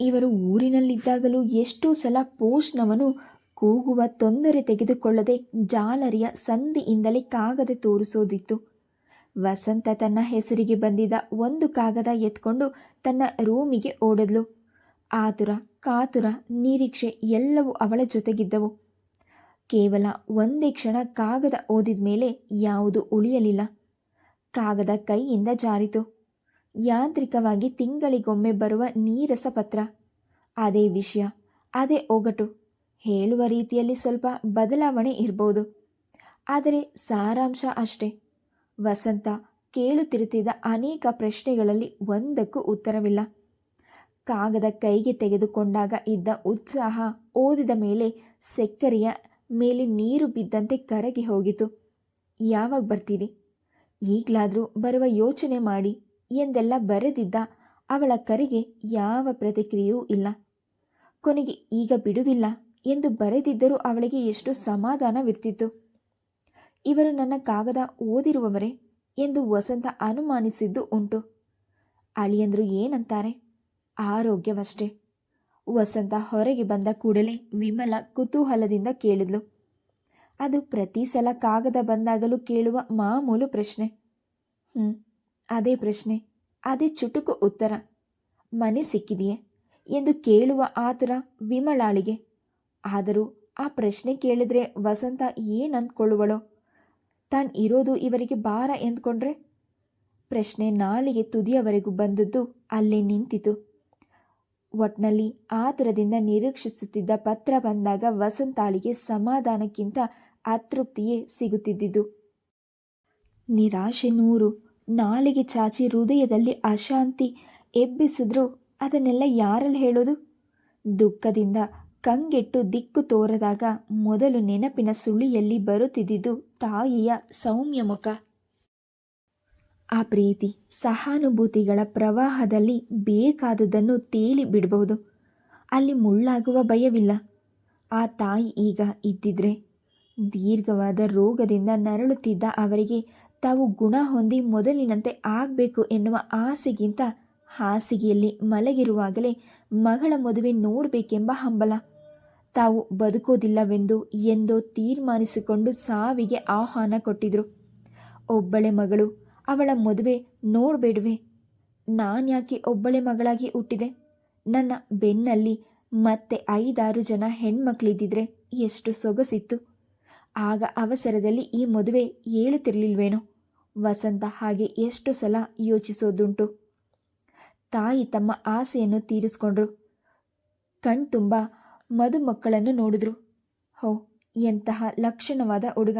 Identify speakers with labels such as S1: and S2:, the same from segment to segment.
S1: ಇವರು ಊರಿನಲ್ಲಿದ್ದಾಗಲೂ ಎಷ್ಟೋ ಸಲ ಪೋಷ್ಣವನು ಕೂಗುವ ತೊಂದರೆ ತೆಗೆದುಕೊಳ್ಳದೆ ಜಾಲರಿಯ ಸಂಧಿಯಿಂದಲೇ ಕಾಗದ ತೋರಿಸೋದಿತ್ತು. ವಸಂತ ತನ್ನ ಹೆಸರಿಗೆ ಬಂದಿದ್ದ ಒಂದು ಕಾಗದ ಎತ್ಕೊಂಡು ತನ್ನ ರೂಮಿಗೆ ಓಡದ್ಲು. ಆತುರ, ಕಾತುರ, ನಿರೀಕ್ಷೆ ಎಲ್ಲವೂ ಅವಳ ಜೊತೆಗಿದ್ದವು. ಕೇವಲ ಒಂದೇ ಕ್ಷಣ ಕಾಗದ ಓದಿದ ಮೇಲೆ ಯಾವುದು ಉಳಿಯಲಿಲ್ಲ. ಕಾಗದ ಕೈಯಿಂದ ಜಾರಿತು. ಯಾಂತ್ರಿಕವಾಗಿ ತಿಂಗಳಿಗೊಮ್ಮೆ ಬರುವ ನೀರಸ ಪತ್ರ ಅದೇ ವಿಷಯ, ಅದೇ ಒಗಟು. ಹೇಳುವ ರೀತಿಯಲ್ಲಿ ಸ್ವಲ್ಪ ಬದಲಾವಣೆ ಇರ್ಬೋದು. ಆದರೆ ಸಾರಾಂಶ ಅಷ್ಟೇ. ವಸಂತ ಕೇಳುತ್ತಿರುತ್ತಿದ್ದ ಅನೇಕ ಪ್ರಶ್ನೆಗಳಲ್ಲಿ ಒಂದಕ್ಕೂ ಉತ್ತರವಿಲ್ಲ. ಕಾಗದ ಕೈಗೆ ತೆಗೆದುಕೊಂಡಾಗ ಇದ್ದ ಉತ್ಸಾಹ ಓದಿದ ಮೇಲೆ ಸಕ್ಕರೆಯ ಮೇಲೆ ನೀರು ಬಿದ್ದಂತೆ ಕರಗಿ ಹೋಗಿತು ಯಾವಾಗ ಬರ್ತೀರಿ? ಈಗಲಾದರೂ ಬರುವ ಯೋಚನೆ ಮಾಡಿ. ಎಂದೆಲ್ಲ ಬರೆದಿದ್ದ ಅವಳ ಕರೆಗೆ ಯಾವ ಪ್ರತಿಕ್ರಿಯೆಯೂ ಇಲ್ಲ. ಕೊನೆಗೆ, ಈಗ ಬಿಡುವಿಲ್ಲ ಎಂದು ಬರೆದಿದ್ದರೂ ಅವಳಿಗೆ ಎಷ್ಟು ಸಮಾಧಾನವಿರ್ತಿತ್ತು. ಇವರು ನನ್ನ ಕಾಗದ ಓದಿರುವವರೇ ಎಂದು ವಸಂತ ಅನುಮಾನಿಸಿದ್ದು ಉಂಟು. ಅಳಿಯಂದ್ರು ಏನಂತಾರೆ? ಆರೋಗ್ಯವಷ್ಟೇ. ವಸಂತ ಹೊರಗೆ ಬಂದ ಕೂಡಲೇ ವಿಮಲ ಕುತೂಹಲದಿಂದ ಕೇಳಿದ್ಲು. ಅದು ಪ್ರತಿ ಸಲ ಕಾಗದ ಬಂದಾಗಲೂ ಕೇಳುವ ಮಾಮೂಲು ಪ್ರಶ್ನೆ. ಹ್ಞೂ ಅದೇ ಪ್ರಶ್ನೆ. ಅದೇ ಚುಟುಕು ಉತ್ತರ. ಮನೆ ಸಿಕ್ಕಿದೆಯೇ? ಎಂದು ಕೇಳುವ ಆತುರ ವಿಮಲಾಳಿಗೆ. ಆದರೂ ಆ ಪ್ರಶ್ನೆ ಕೇಳಿದ್ರೆ ವಸಂತ ಏನು ಅಂದ್ಕೊಳ್ಳುವಳೋ? ತಾನು ಇರೋದು ಇವರಿಗೆ ಭಾರ ಎಂದ್ಕೊಂಡ್ರೆ? ಪ್ರಶ್ನೆ ನಾಲಿಗೆ ತುದಿಯವರೆಗೂ ಬಂದದ್ದು ಅಲ್ಲೇ ನಿಂತಿತು. ಒಟ್ನಲ್ಲಿ ಆತುರದಿಂದ ನಿರೀಕ್ಷಿಸುತ್ತಿದ್ದ ಪತ್ರ ಬಂದಾಗ ವಸಂತಾಳಿಗೆ ಸಮಾಧಾನಕ್ಕಿಂತ ಅತೃಪ್ತಿಯೇ ಸಿಗುತ್ತಿದ್ದುದು ನಿರಾಶೆ ನೂರು. ನಾಲಿಗೆ ಚಾಚಿ ಹೃದಯದಲ್ಲಿ ಅಶಾಂತಿ ಎಬ್ಬಿಸಿದ್ರೂ ಅದನ್ನೆಲ್ಲ ಯಾರಲ್ಲಿ ಹೇಳೋದು? ದುಃಖದಿಂದ ಕಂಗೆಟ್ಟು ದಿಕ್ಕು ತೋರದಾಗ ಮೊದಲು ನೆನಪಿನ ಸುಳಿಯಲ್ಲಿ ಬರುತ್ತಿದ್ದುದು ತಾಯಿಯ ಸೌಮ್ಯ ಮುಖ. ಆ ಪ್ರೀತಿ ಸಹಾನುಭೂತಿಗಳ ಪ್ರವಾಹದಲ್ಲಿ ಬೇಕಾದುದನ್ನು ತೇಲಿ ಬಿಡಬಹುದು. ಅಲ್ಲಿ ಮುಳ್ಳಾಗುವ ಭಯವಿಲ್ಲ. ಆ ತಾಯಿ ಈಗ ಇದ್ದಿದ್ರೆ ದೀರ್ಘವಾದ ರೋಗದಿಂದ ನರಳುತ್ತಿದ್ದ ಅವರಿಗೆ ತಾವು ಗುಣ ಹೊಂದಿ ಮೊದಲಿನಂತೆ ಆಗಬೇಕು ಎನ್ನುವ ಆಸೆಗಿಂತ ಹಾಸಿಗೆಯಲ್ಲಿ ಮಲಗಿರುವಾಗಲೇ ಮಗಳ ಮದುವೆ ನೋಡಬೇಕೆಂಬ ಹಂಬಲ. ತಾವು ಬದುಕೋದಿಲ್ಲವೆಂದು ಎಂದೋ ತೀರ್ಮಾನಿಸಿಕೊಂಡು ಸಾವಿಗೆ ಆಹ್ವಾನ ಕೊಟ್ಟಿದ್ರು. ಒಬ್ಬಳೆ ಮಗಳು, ಅವಳ ಮದುವೆ ನೋಡಬೇಡುವೆ. ನಾನ್ಯಾಕೆ ಒಬ್ಬಳೆ ಮಗಳಾಗಿ ಹುಟ್ಟಿದೆ? ನನ್ನ ಬೆನ್ನಲ್ಲಿ ಮತ್ತೆ ಐದಾರು ಜನ ಹೆಣ್ಮಕ್ಳಿದ್ದಿದ್ರೆ ಎಷ್ಟು ಸೊಗಸಿತ್ತು. ಆಗ ಅವಸರದಲ್ಲಿ ಈ ಮದುವೆ ಏಳುತ್ತಿರಲಿಲ್ವೇನೋ? ವಸಂತ ಹಾಗೆ ಎಷ್ಟು ಸಲ ಯೋಚಿಸೋದುಂಟು. ತಾಯಿ ತಮ್ಮ ಆಸೆಯನ್ನು ತೀರಿಸ್ಕೊಂಡ್ರು. ಕಣ್ತುಂಬ ಮದುಮಕ್ಕಳನ್ನು ನೋಡಿದ್ರು. ಹೋ, ಎಂತಹ ಲಕ್ಷಣವಾದ ಹುಡುಗ.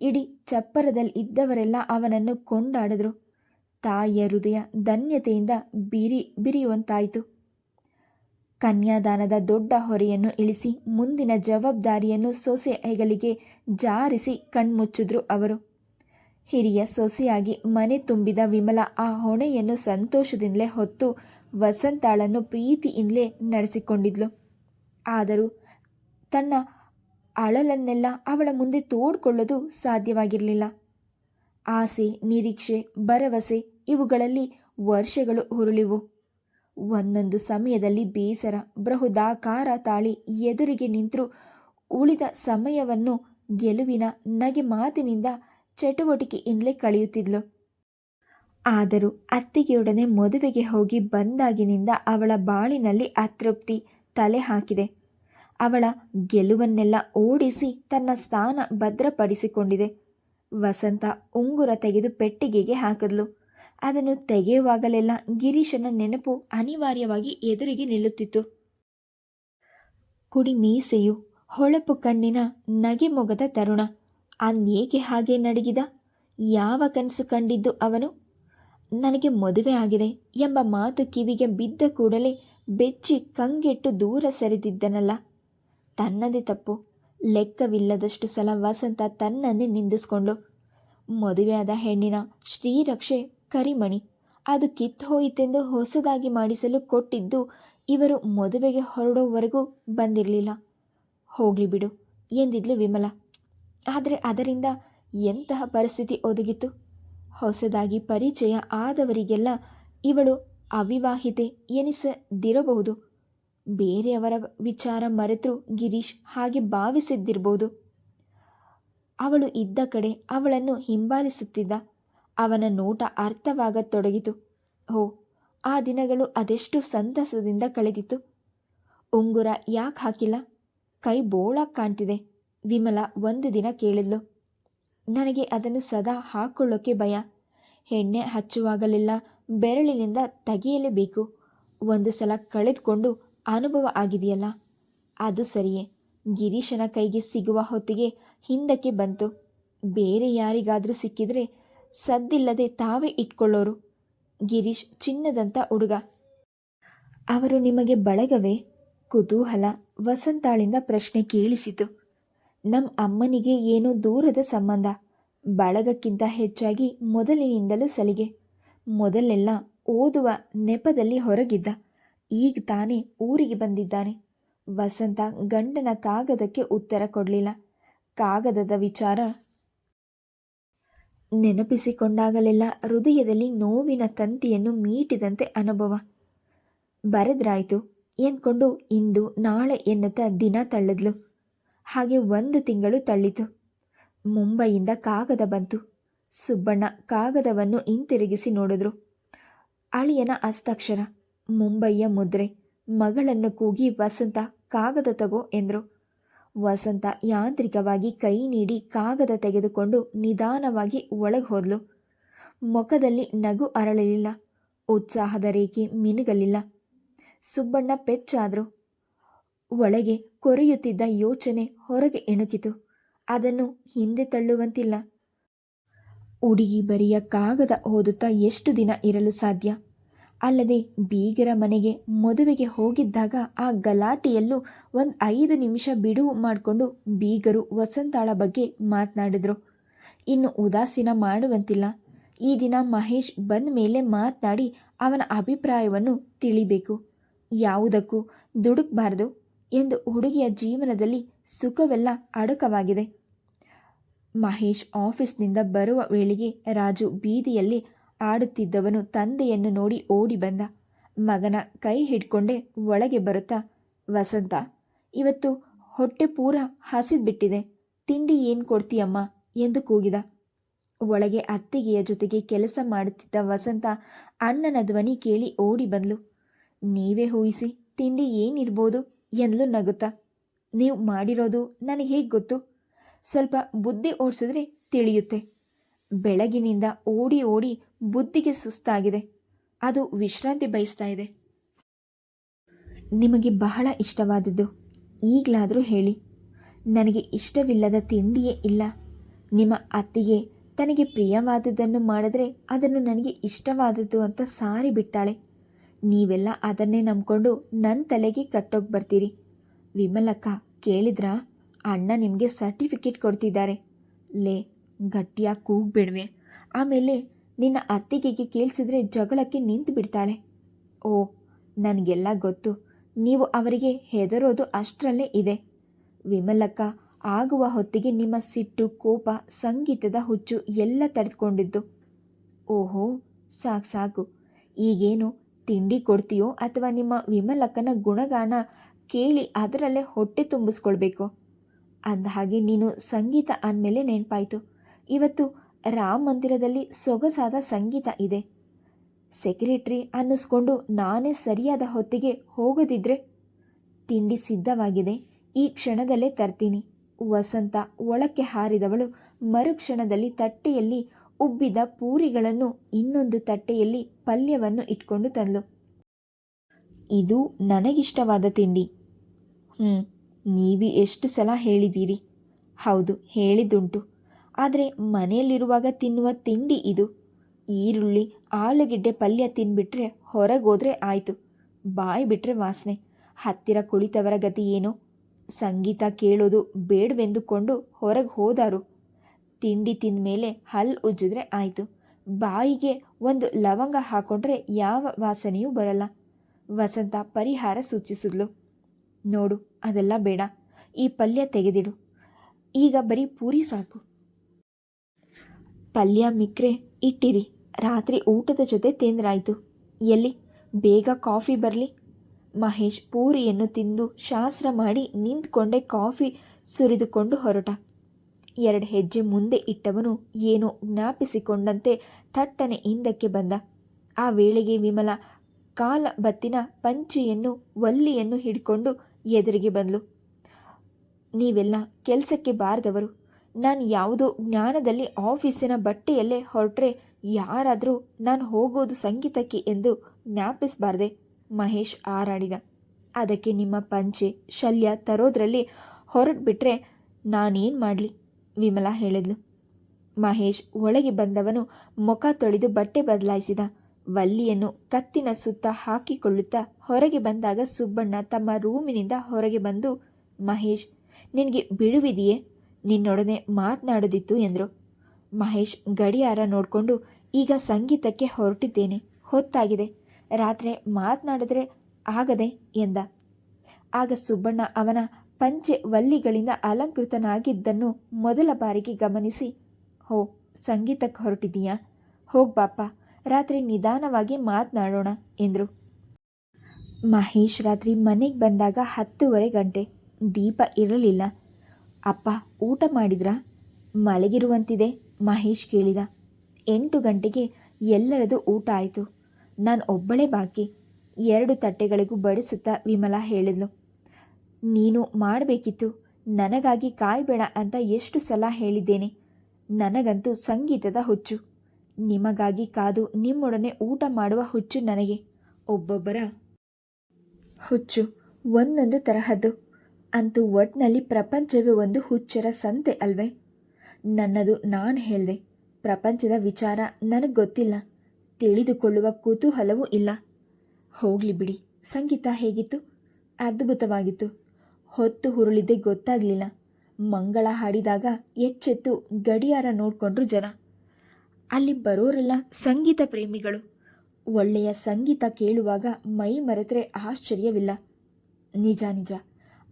S1: ಇಡೀ ಚಪ್ಪರದಲ್ಲಿ ಇದ್ದವರೆಲ್ಲ ಅವನನ್ನು ಕೊಂಡಾಡಿದ್ರು. ತಾಯಿಯ ಹೃದಯ ಧನ್ಯತೆಯಿಂದ ಬಿರಿ, ಬಿರಿಯುವಂತಾಯಿತು. ಕನ್ಯಾದಾನದ ದೊಡ್ಡ ಹೊರೆಯನ್ನು ಇಳಿಸಿ ಮುಂದಿನ ಜವಾಬ್ದಾರಿಯನ್ನು ಸೊಸೆ ಹೆಗಲಿಗೆ ಜಾರಿಸಿ ಕಣ್ಮುಚ್ಚಿದ್ರು ಅವರು. ಹಿರಿಯ ಸೊಸೆಯಾಗಿ ಮನೆ ತುಂಬಿದ ವಿಮಲ ಆ ಹೊಣೆಯನ್ನು ಸಂತೋಷದಿಂದಲೇ ಹೊತ್ತು ವಸಂತಾಳನ್ನು ಪ್ರೀತಿಯಿಂದಲೇ ನಡೆಸಿಕೊಂಡಿದ್ಲು. ಆದರೂ ತನ್ನ ಅಳಲನ್ನೆಲ್ಲ ಅವಳ ಮುಂದೆ ತೋಡ್ಕೊಳ್ಳೋದು ಸಾಧ್ಯವಾಗಿರಲಿಲ್ಲ. ಆಸೆ, ನಿರೀಕ್ಷೆ, ಭರವಸೆ ಇವುಗಳಲ್ಲಿ ವರ್ಷಗಳು ಹುರುಳಿವು. ಒಂದೊಂದು ಸಮಯದಲ್ಲಿ ಬೇಸರ, ಬೃಹುದಾಕಾರ ತಾಳಿ ಎದುರಿಗೆ ನಿಂತರೂ. ಉಳಿದ ಸಮಯವನ್ನು ಗೆಲುವಿನ ನಗೆ ಮಾತಿನಿಂದ ಚಟುವಟಿಕೆಯಿಂದಲೇ ಕಳೆಯುತ್ತಿದ್ಲು. ಆದರೂ ಅತ್ತಿಗೆಯೊಡನೆ ಮದುವೆಗೆ ಹೋಗಿ ಬಂದಾಗಿನಿಂದ ಅವಳ ಬಾಳಿನಲ್ಲಿ ಅತೃಪ್ತಿ ತಲೆ ಹಾಕಿದೆ ಅವಳ ಗೆಲುವನ್ನೆಲ್ಲ ಓಡಿಸಿ ತನ್ನ ಸ್ಥಾನ ಭದ್ರಪಡಿಸಿಕೊಂಡಿದೆ. ವಸಂತ ಉಂಗುರ ತೆಗೆದು ಪೆಟ್ಟಿಗೆಗೆ ಹಾಕಿದ್ಲು. ಅದನ್ನು ತೆಗೆಯುವಾಗಲೆಲ್ಲ ಗಿರೀಶನ ನೆನಪು ಅನಿವಾರ್ಯವಾಗಿ ಎದುರಿಗೆ ನಿಲ್ಲುತ್ತಿತ್ತು. ಕುಡಿ ಮೀಸೆಯು ಹೊಳಪು ಕಣ್ಣಿನ ನಗೆ ಮೊಗದ ತರುಣ. ಅಂದೇಕೆ ಹಾಗೆ ನಡಗಿದ? ಯಾವ ಕನಸು ಕಂಡಿದ್ದು ಅವನು? ನನಗೆ ಮದುವೆ ಆಗಿದೆ ಎಂಬ ಮಾತು ಕಿವಿಗೆ ಬಿದ್ದ ಕೂಡಲೇ ಬೆಚ್ಚಿ ಕಂಗೆಟ್ಟು ದೂರ ಸರಿದಿದ್ದನಲ್ಲ. ತನ್ನದೇ ತಪ್ಪು. ಲೆಕ್ಕವಿಲ್ಲದಷ್ಟು ಸಲ ವಸಂತ ತನ್ನನ್ನೇ ನಿಂದಿಸ್ಕೊಂಡು ಮದುವೆಯಾದ ಹೆಣ್ಣಿನ ಶ್ರೀರಕ್ಷೆ ಕರಿಮಣಿ, ಅದು ಕಿತ್ತು ಹೋಯಿತೆಂದು ಹೊಸದಾಗಿ ಮಾಡಿಸಲು ಕೊಟ್ಟಿದ್ದು ಇವರು ಮದುವೆಗೆ ಹೊರಡೋವರೆಗೂ ಬಂದಿರಲಿಲ್ಲ. ಹೋಗಲಿ ಬಿಡು ಎಂದಿದ್ಲು ವಿಮಲ. ಆದರೆ ಅದರಿಂದ ಎಂತಹ ಪರಿಸ್ಥಿತಿ ಒದಗಿತು? ಹೊಸದಾಗಿ ಪರಿಚಯ ಆದವರಿಗೆಲ್ಲ ಇವಳು ಅವಿವಾಹಿತೆ ಎನಿಸದಿರಬಹುದು. ಬೇರೆಯವರ ವಿಚಾರ ಮರೆತು ಗಿರೀಶ್ ಹಾಗೆ ಭಾವಿಸಿದ್ದಿರಬಹುದು ಅವಳು ಇದ್ದ ಕಡೆ ಅವಳನ್ನು ಹಿಂಬಾಲಿಸುತ್ತಿದ್ದ ಅವನ ನೋಟ ಅರ್ಥವಾಗತೊಡಗಿತು. ಹೋ, ಆ ದಿನಗಳು ಅದೆಷ್ಟು ಸಂತಸದಿಂದ ಕಳೆದಿತ್ತು. ಉಂಗುರ ಯಾಕೆ ಹಾಕಿಲ್ಲ? ಕೈ ಬೋಳಾಗಿ ಕಾಣ್ತಿದೆ. ವಿಮಲ ಒಂದು ದಿನ ಕೇಳಿದ್ಲು. ನನಗೆ ಅದನ್ನು ಸದಾ ಹಾಕ್ಕೊಳ್ಳೋಕೆ ಭಯ. ಎಣ್ಣೆ ಹಚ್ಚುವಾಗಲೆಲ್ಲ ಬೆರಳಿನಿಂದ ತೆಗೆಯಲೇಬೇಕು. ಒಂದು ಸಲ ಕಳೆದುಕೊಂಡು ಅನುಭವ ಆಗಿದೆಯಲ್ಲ. ಅದು ಸರಿಯೇ. ಗಿರೀಶನ ಕೈಗೆ ಸಿಗುವ ಹೊತ್ತಿಗೆ ಹಿಂದಕ್ಕೆ ಬಂತು. ಬೇರೆ ಯಾರಿಗಾದರೂ ಸಿಕ್ಕಿದ್ರೆ ಸದ್ದಿಲ್ಲದೆ ತಾವೇ ಇಟ್ಕೊಳ್ಳೋರು. ಗಿರೀಶ್ ಚಿನ್ನದಂಥ ಹುಡುಗ. ಅವರು ನಿಮಗೆ ಬಳಗವೇ? ಕುತೂಹಲ ವಸಂತಾಳಿಂದ ಪ್ರಶ್ನೆ ಕೇಳಿಸಿತು. ನಮ್ಮ ಅಮ್ಮನಿಗೆ ಏನೋ ದೂರದ ಸಂಬಂಧ. ಬಳಗಕ್ಕಿಂತ ಹೆಚ್ಚಾಗಿ ಮೊದಲಿನಿಂದಲೂ ಸಲಿಗೆ. ಮೊದಲೆಲ್ಲ ಓದುವ ನೆಪದಲ್ಲಿ ಹೊರಗಿದ್ದ. ಈಗ ತಾನೇ ಊರಿಗೆ ಬಂದಿದ್ದಾನೆ. ವಸಂತ ಗಂಡನ ಕಾಗದಕ್ಕೆ ಉತ್ತರ ಕೊಡಲಿಲ್ಲ. ಕಾಗದದ ವಿಚಾರ ನೆನಪಿಸಿಕೊಂಡಾಗಲೆಲ್ಲ ಹೃದಯದಲ್ಲಿ ನೋವಿನ ತಂತಿಯನ್ನು ಮೀಟಿದಂತೆ ಅನುಭವ. ಬರೆದ್ರಾಯ್ತು, ಎಂದ್ಕೊಂಡು ಇಂದು ನಾಳೆ ಎನ್ನುತ್ತಾ ದಿನ ತಳ್ಳಿದ್ಲು. ಹಾಗೆ ಒಂದು ತಿಂಗಳು ತಳ್ಳಿತು. ಮುಂಬೈಯಿಂದ ಕಾಗದ ಬಂತು. ಸುಬ್ಬಣ್ಣ ಕಾಗದವನ್ನು ಹಿಂತಿರುಗಿಸಿ ನೋಡಿದ್ರು. ಅಳಿಯನ ಹಸ್ತಾಕ್ಷರ, ಮುಂಬೈಯ ಮುದ್ರೆ, ಮಗಳನ್ನು ಕೂಗಿ ವಸಂತ ಕಾಗದ ತಗೋ ಎಂದರು. ವಸಂತ ಯಾಂತ್ರಿಕವಾಗಿ ಕೈ ನೀಡಿ ಕಾಗದ ತೆಗೆದುಕೊಂಡು ನಿಧಾನವಾಗಿ ಒಳಗೆ ಹೋದ್ಲು. ಮುಖದಲ್ಲಿ ನಗು ಅರಳಲಿಲ್ಲ. ಉತ್ಸಾಹದ ರೇಖೆ ಮಿನುಗಲಿಲ್ಲ. ಸುಬ್ಬಣ್ಣ ಪೆಚ್ಚಾದ್ರು. ಒಳಗೆ ಕೊರೆಯುತ್ತಿದ್ದ ಯೋಚನೆ ಹೊರಗೆ ಎಣುಕಿತು. ಅದನ್ನು ಹಿಂದೆ ತಳ್ಳುವಂತಿಲ್ಲ. ಹುಡುಗಿ ಬರಿಯ ಕಾಗದ ಓದುತ್ತಾ ಎಷ್ಟು ದಿನ ಇರಲು ಸಾಧ್ಯ? ಅಲ್ಲದೆ ಬೀಗರ ಮನೆಗೆ ಮದುವೆಗೆ ಹೋಗಿದ್ದಾಗ ಆ ಗಲಾಟೆಯಲ್ಲೂ ಒಂದು ಐದು ನಿಮಿಷ ಬಿಡುವು ಮಾಡಿಕೊಂಡು ಬೀಗರು ವಸಂತಾಳ ಬಗ್ಗೆ ಮಾತನಾಡಿದ್ರು. ಇನ್ನು ಉದಾಸೀನ ಮಾಡುವಂತಿಲ್ಲ. ಈ ದಿನ ಮಹೇಶ್ ಬಂದ ಮೇಲೆ ಮಾತನಾಡಿ ಅವನ ಅಭಿಪ್ರಾಯವನ್ನು ತಿಳಿಬೇಕು. ಯಾವುದಕ್ಕೂ ದುಡುಕಬಾರದು ಎಂದು ಹುಡುಗಿಯ ಜೀವನದಲ್ಲಿ ಸುಖವೆಲ್ಲ ಅಡಕವಾಗಿದೆ. ಮಹೇಶ್ ಆಫೀಸ್ನಿಂದ ಬರುವ ವೇಳೆಗೆ ರಾಜು ಬೀದಿಯಲ್ಲಿ ಆಡುತ್ತಿದ್ದವನು ತಂದೆಯನ್ನು ನೋಡಿ ಓಡಿ ಬಂದ. ಮಗನ ಕೈ ಹಿಡ್ಕೊಂಡೆ ಒಳಗೆ ಬರುತ್ತಾ, ವಸಂತ, ಇವತ್ತು ಹೊಟ್ಟೆ ಪೂರ ಹಸಿದ್ಬಿಟ್ಟಿದೆ. ತಿಂಡಿ ಏನು ಕೊಡ್ತೀಯಮ್ಮ? ಎಂದು ಕೂಗಿದ. ಒಳಗೆ ಅತ್ತಿಗೆಯ ಜೊತೆಗೆ ಕೆಲಸ ಮಾಡುತ್ತಿದ್ದ ವಸಂತ ಅಣ್ಣನ ಧ್ವನಿ ಕೇಳಿ ಓಡಿ ಬಂದ್ಲು. ನೀವೇ ಊಹಿಸಿ, ತಿಂಡಿ ಏನಿರ್ಬೋದು? ಎಂದ್ಲು ನಗುತ್ತಾ. ನೀವು ಮಾಡಿರೋದು ನನಗೆ ಹೇಗೆ ಗೊತ್ತು? ಸ್ವಲ್ಪ ಬುದ್ಧಿ ಓಡಿಸಿದ್ರೆ ತಿಳಿಯುತ್ತೆ. ಬೆಳಗಿನಿಂದ ಓಡಿ ಓಡಿ ಬುದ್ಧಿಗೆ ಸುಸ್ತಾಗಿದೆ. ಅದು ವಿಶ್ರಾಂತಿ ಬಯಸ್ತಾ ಇದೆ. ನಿಮಗೆ ಬಹಳ ಇಷ್ಟವಾದದ್ದು, ಈಗಲಾದರೂ ಹೇಳಿ. ನನಗೆ ಇಷ್ಟವಿಲ್ಲದ ತಿಂಡಿಯೇ ಇಲ್ಲ. ನಿಮ್ಮ ಅತ್ತಿಗೆ ತನಗೆ ಪ್ರಿಯವಾದದ್ದನ್ನು ಮಾಡಿದ್ರೆ ಅದನ್ನು ನನಗೆ ಇಷ್ಟವಾದದ್ದು ಅಂತ ಸಾರಿ ಬಿಡ್ತಾಳೆ ನೀವೆಲ್ಲ ಅದನ್ನೇ ನಂಬಿಕೊಂಡು ನನ್ನ ತಲೆಗೆ ಕಟ್ಟೋಗಿ ಬರ್ತೀರಿ. ವಿಮಲಕ್ಕ ಕೇಳಿದ್ರಾ? ಅಣ್ಣ ನಿಮಗೆ ಸರ್ಟಿಫಿಕೇಟ್ ಕೊಡ್ತಿದ್ದಾರೆ. ಲೇ ಗಟ್ಟಿಯಾಗಿ ಕೂಗ್ಬಿಡ್ವೆ. ಆಮೇಲೆ ನಿನ್ನ ಅತ್ತಿಗೆಗೆ ಕೇಳಿಸಿದ್ರೆ ಜಗಳಕ್ಕೆ ನಿಂತು ಬಿಡ್ತಾಳೆ. ಓ, ನನಗೆಲ್ಲ ಗೊತ್ತು. ನೀವು ಅವರಿಗೆ ಹೆದರೋದು ಅಷ್ಟರಲ್ಲೇ ಇದೆ. ವಿಮಲಕ್ಕ ಆಗುವ ಹೊತ್ತಿಗೆ ನಿಮ್ಮ ಸಿಟ್ಟು, ಕೋಪ, ಸಂಗೀತದ ಹುಚ್ಚು ಎಲ್ಲ ತಡೆದುಕೊಂಡಿದ್ದು ಓಹೋ, ಸಾಕು ಸಾಕು. ಈಗೇನು ತಿಂಡಿ ಕೊಡ್ತೀಯೋ ಅಥವಾ ನಿಮ್ಮ ವಿಮಲಕ್ಕನ ಗುಣಗಾನ ಕೇಳಿ ಅದರಲ್ಲೇ ಹೊಟ್ಟೆ ತುಂಬಿಸ್ಕೊಳ್ಬೇಕು. ಅಂದ ಹಾಗೆ ನೀನು ಸಂಗೀತ ಅಂದಮೇಲೆ ನೆನಪಾಯಿತು. ಇವತ್ತು ರಾಮ ಮಂದಿರದಲ್ಲಿ ಸೊಗಸಾದ ಸಂಗೀತ ಇದೆ. ಸೆಕ್ರೆಟ್ರಿ ಅನ್ನಿಸ್ಕೊಂಡು ನಾನೇ ಸರಿಯಾದ ಹೊತ್ತಿಗೆ ಹೋಗದಿದ್ರೆ ತಿಂಡಿ ಸಿದ್ಧವಾಗಿದೆ. ಈ ಕ್ಷಣದಲ್ಲೇ ತರ್ತೀನಿ. ವಸಂತ ಒಳಕ್ಕೆ ಹಾರಿದವಳು ಮರುಕ್ಷಣದಲ್ಲಿ ತಟ್ಟೆಯಲ್ಲಿ ಉಬ್ಬಿದ ಪೂರಿಗಳನ್ನು ಇನ್ನೊಂದು ತಟ್ಟೆಯಲ್ಲಿ ಪಲ್ಯವನ್ನು ಇಟ್ಕೊಂಡು ತಂದಳು ಇದು ನನಗಿಷ್ಟವಾದ ತಿಂಡಿ. ಹ್ಞೂ ನೀವು ಎಷ್ಟು ಸಲ ಹೇಳಿದ್ದೀರಿ? ಹೌದು, ಹೇಳಿದ್ದುಂಟು. ಆದರೆ ಮನೆಯಲ್ಲಿರುವಾಗ ತಿನ್ನುವ ತಿಂಡಿ ಇದು. ಈರುಳ್ಳಿ, ಆಲೂಗೆಡ್ಡೆ ಪಲ್ಯ ತಿನ್ಬಿಟ್ರೆ ಹೊರಗೋದ್ರೆ ಆಯಿತು. ಬಾಯಿ ಬಿಟ್ಟರೆ ವಾಸನೆ. ಹತ್ತಿರ ಕುಳಿತವರ ಗತಿ ಏನು? ಸಂಗೀತ ಕೇಳೋದು ಬೇಡವೆಂದುಕೊಂಡು ಹೊರಗೆ ಹೋದಾರು. ತಿಂಡಿ ತಿಂದ ಮೇಲೆ ಹಲ್ಲು ಉಜ್ಜಿದ್ರೆ ಆಯಿತು. ಬಾಯಿಗೆ ಒಂದು ಲವಂಗ ಹಾಕೊಂಡ್ರೆ ಯಾವ ವಾಸನೆಯೂ ಬರಲ್ಲ. ವಸಂತ ಪರಿಹಾರ ಸೂಚಿಸಿದ್ಲು. ನೋಡು, ಅದೆಲ್ಲ ಬೇಡ. ಈ ಪಲ್ಯ ತೆಗೆದಿಡು. ಈಗ ಬರೀ ಪೂರಿ ಸಾಕು. ಪಲ್ಯ, ಮಿಕ್ರೆ ಇಟ್ಟಿರಿ. ರಾತ್ರಿ ಊಟದ ಜೊತೆ ತಿಂದ್ರಾಯಿತು. ಎಲ್ಲಿ? ಬೇಗ ಕಾಫಿ ಬರಲಿ. ಮಹೇಶ್ ಪೂರಿಯನ್ನು ತಿಂದು ಶಾಸ್ತ್ರ ಮಾಡಿ ನಿಂತ್ಕೊಂಡೇ ಕಾಫಿ ಸುರಿದುಕೊಂಡು ಹೊರಟ. ಎರಡು ಹೆಜ್ಜೆ ಮುಂದೆ ಇಟ್ಟವನು ಏನೋ ಜ್ಞಾಪಿಸಿಕೊಂಡಂತೆ ಥಟ್ಟನೆ ಹಿಂದಕ್ಕೆ ಬಂದ. ಆ ವೇಳೆಗೆ ವಿಮಲ ಕಾಲ ಬತ್ತಿನ ಪಂಚೆಯನ್ನು, ಒಲ್ಲಿಯನ್ನು ಹಿಡ್ಕೊಂಡು ಎದುರಿಗೆ ಬಂದಳು ನೀವೆಲ್ಲ ಕೆಲಸಕ್ಕೆ ಬಾರದವರು. ನಾನು ಯಾವುದೋ ಜ್ಞಾನದಲ್ಲಿ ಆಫೀಸಿನ ಬಟ್ಟೆಯಲ್ಲೇ ಹೊರಟ್ರೆ ಯಾರಾದರೂ ನಾನು ಹೋಗೋದು ಸಂಗೀತಕ್ಕೆ ಎಂದು ಜ್ಞಾಪಿಸಬಾರ್ದೆ, ಮಹೇಶ್ ಹಾರಾಡಿದ. ಅದಕ್ಕೆ ನಿಮ್ಮ ಪಂಚೆ ಶಲ್ಯ ತರೋದ್ರಲ್ಲಿ ಹೊರಟ್ಬಿಟ್ರೆ ನಾನೇನು ಮಾಡಲಿ? ವಿಮಲಾ ಹೇಳಿದ್ಲು. ಮಹೇಶ್ ಒಳಗೆ ಬಂದವನು ಮುಖ ತೊಳೆದು ಬಟ್ಟೆ ಬದಲಾಯಿಸಿದ. ವಲ್ಲಿಯನ್ನು ಕತ್ತಿನ ಸುತ್ತ ಹಾಕಿಕೊಳ್ಳುತ್ತಾ ಹೊರಗೆ ಬಂದಾಗ ಸುಬ್ಬಣ್ಣ ತಮ್ಮ ರೂಮಿನಿಂದ ಹೊರಗೆ ಬಂದು, ಮಹೇಶ್, ನಿನಗೆ ಬಿಡುವಿದೆಯೇ? ನಿನ್ನೊಡನೆ ಮಾತನಾಡೋದಿತ್ತು ಎಂದರು. ಮಹೇಶ್ ಗಡಿಯಾರ ನೋಡಿಕೊಂಡು ಈಗ ಸಂಗೀತಕ್ಕೆ ಹೊರಟಿದ್ದೇನೆ. ಹೊತ್ತಾಗಿದೆ. ರಾತ್ರಿ ಮಾತನಾಡಿದ್ರೆ ಆಗದೆ ಎಂದ. ಆಗ ಸುಬ್ಬಣ್ಣ ಅವನ ಪಂಚೆ ವಲ್ಲಿಗಳಿಂದ ಅಲಂಕೃತನಾಗಿದ್ದನ್ನು ಮೊದಲ ಬಾರಿಗೆ ಗಮನಿಸಿ. ಹೋ, ಸಂಗೀತಕ್ಕೆ ಹೊರಟಿದ್ದೀಯಾ? ಹೋಗ್ ಬಾಪ ರಾತ್ರಿ ನಿಧಾನವಾಗಿ ಮಾತನಾಡೋಣ ಎಂದರು. ಮಹೇಶ್ ರಾತ್ರಿ ಮನೆಗೆ ಬಂದಾಗ ಹತ್ತೂವರೆ ಗಂಟೆ. ದೀಪ ಇರಲಿಲ್ಲ. ಅಪ್ಪ, ಊಟ ಮಾಡಿದ್ರಾ? ಮಲಗಿರುವಂತಿದೆ, ಮಹೇಶ್ ಕೇಳಿದ. ಎಂಟು ಗಂಟೆಗೆ ಎಲ್ಲರದು ಊಟ ಆಯಿತು. ನಾನು ಒಬ್ಬಳೇ ಬಾಕಿ. ಎರಡು ತಟ್ಟೆಗಳಿಗೂ ಬಡಿಸುತ್ತಾ ವಿಮಲಾ ಹೇಳಿದ್ಲು. ನೀನು ಮಾಡಬೇಕಿತ್ತು. ನನಗಾಗಿ ಕಾಯಬೇಡ ಅಂತ ಎಷ್ಟು ಸಲ ಹೇಳಿದ್ದೇನೆ. ನನಗಂತೂ ಸಂಗೀತದ ಹುಚ್ಚು. ನಿಮಗಾಗಿ ಕಾದು ನಿಮ್ಮೊಡನೆ ಊಟ ಮಾಡುವ ಹುಚ್ಚು ನನಗೆ. ಒಬ್ಬೊಬ್ಬರ ಹುಚ್ಚು ಒಂದೊಂದು ತರಹದ್ದು. ಅಂತೂ ಒಟ್ಟಿನಲ್ಲಿ ಪ್ರಪಂಚವೇ ಒಂದು ಹುಚ್ಚರ ಸಂತೆ ಅಲ್ವೇ? ನನ್ನದು ನಾನು ಹೇಳಿದೆ, ಪ್ರಪಂಚದ ವಿಚಾರ ನನಗೆ ಗೊತ್ತಿಲ್ಲ, ತಿಳಿದುಕೊಳ್ಳುವ ಕುತೂಹಲವೂ ಇಲ್ಲ. ಹೋಗಲಿ ಬಿಡಿ, ಸಂಗೀತ ಹೇಗಿತ್ತು? ಅದ್ಭುತವಾಗಿತ್ತು. ಹೊತ್ತು ಹುರುಳಿದೆ ಗೊತ್ತಾಗಲಿಲ್ಲ. ಮಂಗಳ ಹಾಡಿದಾಗ ಎಚ್ಚೆತ್ತು ಗಡಿಯಾರ ನೋಡಿಕೊಂಡ್ರು ಜನ. ಅಲ್ಲಿ ಬರೋರೆಲ್ಲ ಸಂಗೀತ ಪ್ರೇಮಿಗಳು. ಒಳ್ಳೆಯ ಸಂಗೀತ ಕೇಳುವಾಗ ಮೈ ಮರೆತರೆ ಆಶ್ಚರ್ಯವಿಲ್ಲ. ನಿಜ ನಿಜ.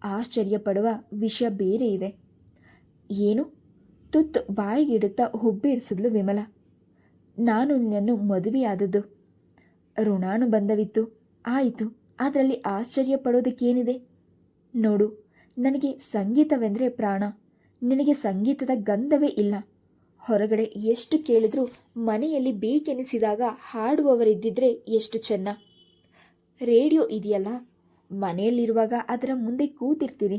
S1: ಆಶ್ಚರ್ಯ ಪಡುವ ವಿಷಯ ಬೇರೆ ಇದೆ. ಏನು? ತುತ್ತು ಬಾಯಿಗಿಡುತ್ತಾ ಹುಬ್ಬೇರಿಸಿದ್ಲು ವಿಮಲ. ನಾನು ನಿನ್ನನ್ನು ಮದುವೆಯಾದದ್ದು. ಋಣಾನುಬಂಧವಿತ್ತು. ಆಯಿತು. ಅದರಲ್ಲಿ ಆಶ್ಚರ್ಯ ಪಡೋದಕ್ಕೇನಿದೆ ನೋಡು, ನನಗೆ ಸಂಗೀತವೆಂದರೆ ಪ್ರಾಣ. ನಿನಗೆ ಸಂಗೀತದ ಗಂಧವೇ ಇಲ್ಲ. ಹೊರಗಡೆ ಎಷ್ಟು ಕೇಳಿದರೂ ಮನೆಯಲ್ಲಿ ಬೇಕೆನಿಸಿದಾಗ ಹಾಡುವವರಿದ್ದಿದ್ರೆ ಎಷ್ಟು ಚೆನ್ನ. ರೇಡಿಯೋ ಇದೆಯಲ್ಲ? ಮನೆಯಲ್ಲಿರುವಾಗ ಅದರ ಮುಂದೆ ಕೂತಿರ್ತೀರಿ.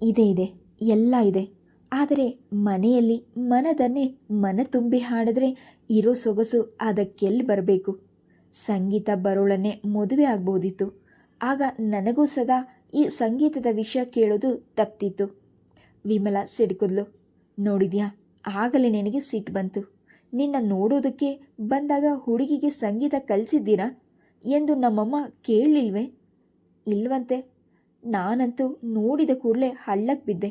S1: ಇದೆ ಇದೆ, ಎಲ್ಲ ಇದೆ. ಆದರೆ ಮನೆಯಲ್ಲಿ ಮನದನ್ನೇ ಮನ ತುಂಬಿ ಹಾಡಿದ್ರೆ ಇರೋ ಸೊಗಸು ಅದಕ್ಕೆಲ್ಲಿ ಬರಬೇಕು? ಸಂಗೀತ ಬರೋಳನ್ನೇ ಮದುವೆ ಆಗ್ಬೋದಿತ್ತು. ಆಗ ನನಗೂ ಸದಾ ಈ ಸಂಗೀತದ ವಿಷಯ ಕೇಳೋದು ತಪ್ತಿತ್ತು. ವಿಮಲ ಸಿಡ್ಕುದ್ಲು, ನೋಡಿದ್ಯಾ, ಆಗಲೇ ನಿನಗೆ ಸಿಟ್ಟು ಬಂತು. ನಿನ್ನ ನೋಡೋದಕ್ಕೆ ಬಂದಾಗ ಹುಡುಗಿಗೆ ಸಂಗೀತ ಕಲಿಸಿದ್ದೀರಾ ಎಂದು ನಮ್ಮಮ್ಮ ಕೇಳಲಿಲ್ವೇ? ಇಲ್ವಂತೆ? ನಾನಂತೂ ನೋಡಿದ ಕೂಡಲೇ ಹಳ್ಳಕ್ಕೆ ಬಿದ್ದೆ.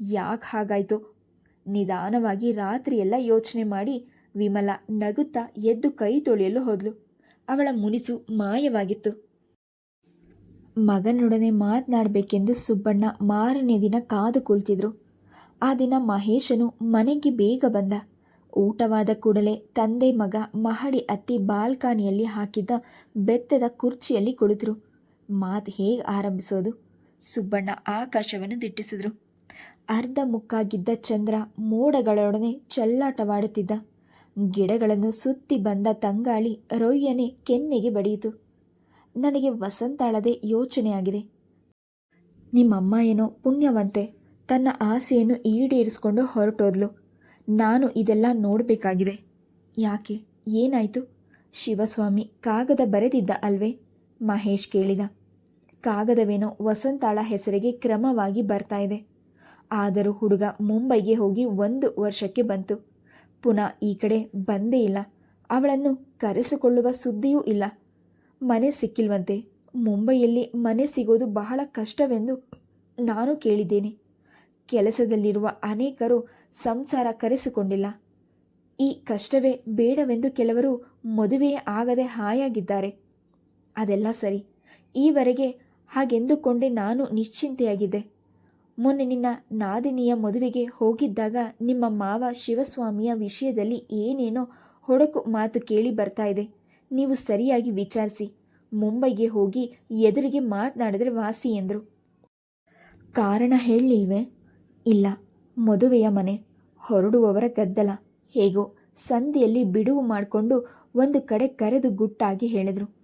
S1: ಯಾಕೆ ಹಾಗಾಯ್ತು? ನಿಧಾನವಾಗಿ ರಾತ್ರಿಯೆಲ್ಲ ಯೋಚನೆ ಮಾಡಿ ವಿಮಲ ನಗುತ್ತಾ ಎದ್ದು ಕೈ ತೊಳೆಯಲು ಹೋದ್ಲು. ಅವಳ ಮುನಿಸು ಮಾಯವಾಗಿತ್ತು. ಮಗನೊಡನೆ ಮಾತನಾಡಬೇಕೆಂದು ಸುಬ್ಬಣ್ಣ ಮಾರನೇ ದಿನ ಕಾದು ಕುಳಿತಿದ್ರು. ಆ ದಿನ ಮಹೇಶನು ಮನೆಗೆ ಬೇಗ ಬಂದ. ಊಟವಾದ ಕೂಡಲೇ ತಂದೆ ಮಗ ಮಹಡಿ ಅತ್ತಿ ಬಾಲ್ಕನಿಯಲ್ಲಿ ಹಾಕಿದ್ದ ಬೆತ್ತದ ಕುರ್ಚಿಯಲ್ಲಿ ಕುಳಿತರು. ಮಾತು ಹೇಗೆ ಆರಂಭಿಸೋದು? ಸುಬ್ಬಣ್ಣ ಆಕಾಶವನ್ನು ದಿಟ್ಟಿಸಿದ್ರು. ಅರ್ಧ ಮುಕ್ಕಾಗಿದ್ದ ಚಂದ್ರ ಮೋಡಗಳೊಡನೆ ಚಲ್ಲಾಟವಾಡುತ್ತಿದ್ದ. ಗಿಡಗಳನ್ನು ಸುತ್ತಿ ಬಂದ ತಂಗಾಳಿ ರೊಯ್ಯನೆ ಕೆನ್ನೆಗೆ ಬಡಿಯಿತು. ನನಗೆ ವಸಂತಾಳದೆ ಯೋಚನೆಯಾಗಿದೆ. ನಿಮ್ಮಮ್ಮ ಏನೋ ಪುಣ್ಯವಂತೆ. ತನ್ನ ಆಸೆಯನ್ನು ಈಡೇರಿಸಿಕೊಂಡು ಹೊರಟೋದ್ಲು. ನಾನು ಇದೆಲ್ಲ ನೋಡಬೇಕಾಗಿದೆ. ಯಾಕೆ? ಏನಾಯಿತು? ಶಿವಸ್ವಾಮಿ ಕಾಗದ ಬರೆದಿದ್ದ ಅಲ್ವೇ? ಮಹೇಶ್ ಕೇಳಿದ. ಕಾಗದವೇನೋ ವಸಂತಾಳ ಹೆಸರಿಗೆ ಕ್ರಮವಾಗಿ ಬರ್ತಾ ಇದೆ. ಆದರೂ ಹುಡುಗ ಮುಂಬೈಗೆ ಹೋಗಿ ಒಂದು ವರ್ಷಕ್ಕೆ ಬಂತು. ಪುನಃ ಈ ಕಡೆ ಬಂದೇ ಇಲ್ಲ. ಅವಳನ್ನು ಕರೆಸಿಕೊಳ್ಳುವ ಸುದ್ದಿಯೂ ಇಲ್ಲ. ಮನೆ ಸಿಕ್ಕಿಲ್ವಂತೆ. ಮುಂಬೈಯಲ್ಲಿ ಮನೆ ಸಿಗೋದು ಬಹಳ ಕಷ್ಟವೆಂದು ನಾನು ಕೇಳಿದ್ದೇನೆ. ಕೆಲಸದಲ್ಲಿರುವ ಅನೇಕರು ಸಂಸಾರ ಕರೆಸಿಕೊಂಡಿಲ್ಲ. ಈ ಕಷ್ಟವೇ ಬೇಡವೆಂದು ಕೆಲವರು ಮದುವೆ ಆಗದೆ ಹಾಯಾಗಿದ್ದಾರೆ. ಅದೆಲ್ಲ ಸರಿ. ಈವರೆಗೆ ಹಾಗೆಂದುಕೊಂಡೇ ನಾನು ನಿಶ್ಚಿಂತೆಯಾಗಿದ್ದೆ ಮೊನ್ನೆ ನಿನ್ನ ನಾದಿನಿಯ ಮದುವೆಗೆ ಹೋಗಿದ್ದಾಗ ನಿಮ್ಮ ಮಾವ ಶಿವಸ್ವಾಮಿಯ ವಿಷಯದಲ್ಲಿ ಏನೇನೋ ಹೊಡಕು ಮಾತು ಕೇಳಿ ಬರ್ತಾ ಇದೆ. ನೀವು ಸರಿಯಾಗಿ ವಿಚಾರಿಸಿ. ಮುಂಬೈಗೆ ಹೋಗಿ ಎದುರಿಗೆ ಮಾತನಾಡಿದ್ರೆ ವಾಸಿ ಎಂದರು. ಕಾರಣ ಹೇಳಲಿಲ್ವೇ? ಇಲ್ಲ, ಮದುವೆಯ ಮನೆ. ಹೊರಡುವವರ ಗದ್ದಲ. ಹೇಗೋ ಸಂಧಿಯಲ್ಲಿ ಬಿಡುವು ಮಾಡಿಕೊಂಡು ಒಂದು ಕಡೆ ಕರೆದು ಗುಟ್ಟಾಗಿ ಹೇಳಿದರು.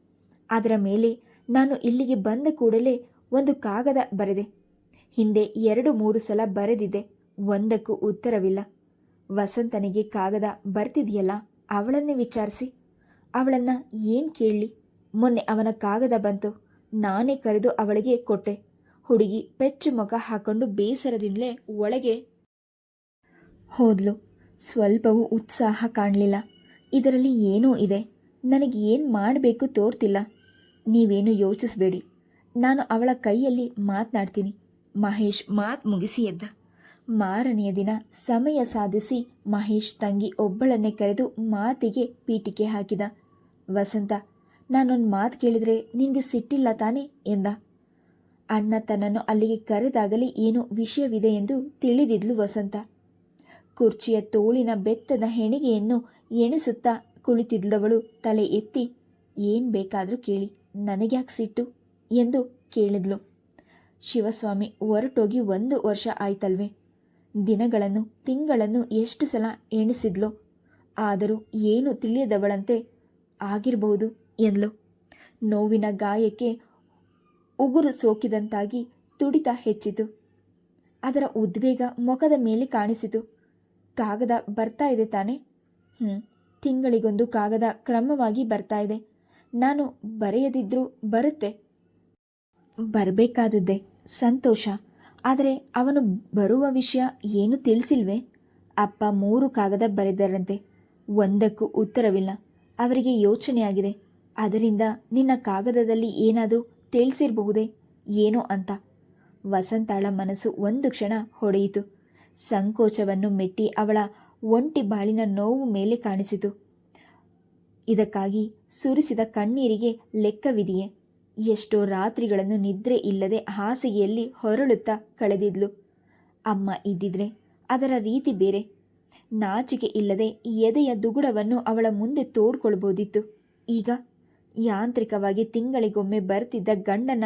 S1: ಅದರ ಮೇಲೆ ನಾನು ಇಲ್ಲಿಗೆ ಬಂದ ಕೂಡಲೇ ಒಂದು ಕಾಗದ ಬರೆದೆ. ಹಿಂದೆ ಎರಡು ಮೂರು ಸಲ ಬರೆದಿದ್ದೆ, ಒಂದಕ್ಕೂ ಉತ್ತರವಿಲ್ಲ. ವಸಂತನಿಗೆ ಕಾಗದ ಬರ್ತಿದೆಯಲ್ಲ, ಅವಳನ್ನೇ ವಿಚಾರಿಸಿ. ಅವಳನ್ನು ಏನು ಕೇಳಲಿ? ಮೊನ್ನೆ ಅವನ ಕಾಗದ ಬಂತು, ನಾನೇ ಕರೆದು ಅವಳಿಗೆ ಕೊಟ್ಟೆ. ಹುಡುಗಿ ಪೆಚ್ಚು ಮುಖ ಹಾಕೊಂಡು ಬೇಸರದಿಂದಲೇ ಒಳಗೆ ಹೋದ್ಲು. ಸ್ವಲ್ಪವೂ ಉತ್ಸಾಹ ಕಾಣಲಿಲ್ಲ. ಇದರಲ್ಲಿ ಏನೂ ಇದೆ, ನನಗೆ ಏನು ಮಾಡಬೇಕು ತೋರ್ತಿಲ್ಲ. ನೀವೇನು ಯೋಚಿಸಬೇಡಿ. ನಾನು ಅವಳ ಕೈಯಲ್ಲಿ ಮಾತನಾಡ್ತೀನಿ. ಮಹೇಶ್ ಮಾತು ಮುಗಿಸಿ ಎದ್ದ. ಮಾರನೆಯ ದಿನ ಸಮಯ ಸಾಧಿಸಿ ಮಹೇಶ್ ತಂಗಿ ಒಬ್ಬಳನ್ನೇ ಕರೆದು ಮಾತಿಗೆ ಪೀಟಿಕೆ ಹಾಕಿದ. ವಸಂತ, ನಾನೊಂದು ಮಾತು ಕೇಳಿದರೆ ನಿನಗೆ ಸಿಟ್ಟಿಲ್ಲ ತಾನೇ ಎಂದ. ಅಣ್ಣ ತನ್ನನ್ನು ಅಲ್ಲಿಗೆ ಕರೆದಾಗಲಿ ಏನೋ ವಿಷಯವಿದೆ ಎಂದು ತಿಳಿದಿದ್ಲು ವಸಂತ. ಕುರ್ಚಿಯ ತೋಳಿನ ಬೆತ್ತದ ಹೆಣಿಗೆಯನ್ನು ಎಣಿಸುತ್ತಾ ಕುಳಿತಿದ್ಲವಳು. ತಲೆ ಎತ್ತಿ, ಏನು ಬೇಕಾದರೂ ಕೇಳಿ. ನನಗ್ಯಾಕೆ ಸಿಟ್ಟು? ಎಂದು ಕೇಳಿದ್ಲು. ಶಿವಸ್ವಾಮಿ ಹೊರಟೋಗಿ ಒಂದು ವರ್ಷ ಆಯ್ತಲ್ವೇ? ದಿನಗಳನ್ನು, ತಿಂಗಳನ್ನು ಎಷ್ಟು ಸಲ ಎಣಿಸಿದ್ಲು? ಆದರೂ ಏನು ತಿಳಿಯದವಳಂತೆ ಆಗಿರಬಹುದು ಎಂದ್ಲು. ನೋವಿನ ಗಾಯಕ್ಕೆ ಉಗುರು ಸೋಕಿದಂತಾಗಿ ತುಡಿತ ಹೆಚ್ಚಿತು. ಅದರ ಉದ್ವೇಗ ಮುಖದ ಮೇಲೆ ಕಾಣಿಸಿತು. ಕಾಗದ ಬರ್ತಾ ಇದೆ ತಾನೆ? ಹ್ಞೂ ತಿಂಗಳಿಗೊಂದು ಕಾಗದ ಕ್ರಮವಾಗಿ ಬರ್ತಾ ಇದೆ. ನಾನು ಬರೆಯದಿದ್ರೂ ಬರುತ್ತೆ. ಬರಬೇಕಾದದ್ದೇ ಸಂತೋಷ. ಆದರೆ ಅವನು ಬರುವ ವಿಷಯ ಏನು ತಿಳಿಸಿಲ್ವೇ? ಅಪ್ಪ ಮೂರು ಕಾಗದ ಬರೆದರಂತೆ. ಒಂದಕ್ಕೂ ಉತ್ತರವಿಲ್ಲ. ಅವರಿಗೆ ಯೋಚನೆಯಾಗಿದೆ. ಅದರಿಂದ ನಿನ್ನ ಕಾಗದದಲ್ಲಿ ಏನಾದರೂ ತಿಳಿಸಿರಬಹುದೇ? ಏನೋ ಅಂತ. ವಸಂತಾಳ ಮನಸ್ಸು ಒಂದು ಕ್ಷಣ ಹೊಡೆಯಿತು. ಸಂಕೋಚವನ್ನು ಮೆಟ್ಟಿ ಅವಳ ಒಂಟಿ ಬಾಳಿನ ನೋವು ಮೇಲೆ ಕಾಣಿಸಿತು. ಇದಕ್ಕಾಗಿ ಸುರಿಸಿದ ಕಣ್ಣೀರಿಗೆ ಲೆಕ್ಕವಿದೆಯೇ. ಎಷ್ಟೋ ರಾತ್ರಿಗಳನ್ನು ನಿದ್ರೆ ಇಲ್ಲದೆ ಹಾಸಿಗೆಯಲ್ಲಿ ಹೊರಳುತ್ತಾ ಕಳೆದಿದ್ಲು. ಅಮ್ಮ ಇದ್ದಿದ್ರೆ ಅದರ ರೀತಿ ಬೇರೆ. ನಾಚಿಕೆ ಇಲ್ಲದೆ ಎದೆಯ ದುಗುಡವನ್ನು ಅವಳ ಮುಂದೆ ತೋಡ್ಕೊಳ್ಬೋದಿತ್ತು. ಈಗ ಯಾಂತ್ರಿಕವಾಗಿ ತಿಂಗಳಿಗೊಮ್ಮೆ ಬರ್ತಿದ್ದ ಗಂಡನ